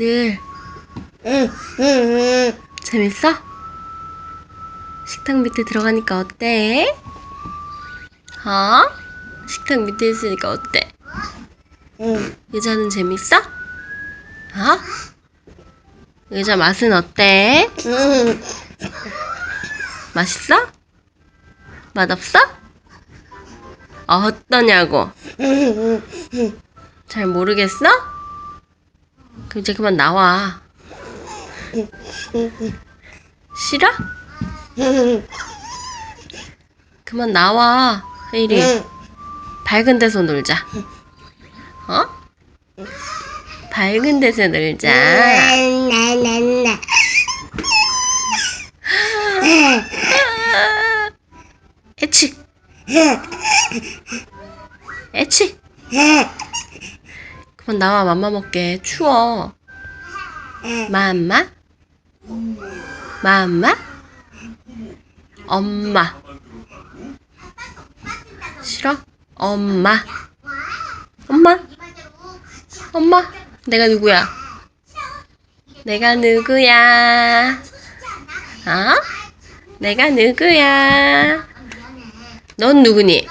응. 재밌어? 식탁 밑에 들어가니까 어때? 어? 식탁 밑에 있으니까 어때? 응. 의자는 재밌어? 어? 의자 맛은 어때? 응. 맛있어? 맛없어? 어떠냐고? 응. 잘 모르겠어? 그럼 이제 그만 나와. 싫어? 응. 그만 나와. 혜일이. 응. 밝은 데서 놀자. 어? 밝은 데서 놀자. 애치. 애치. 그만 나와 맘마 먹게. 추워. 맘마? 맘마? 엄마. 싫어? 엄마. 엄마. 엄마. 내가 누구야? 내가 누구야? 어? 내가 누구야? 넌 누구니?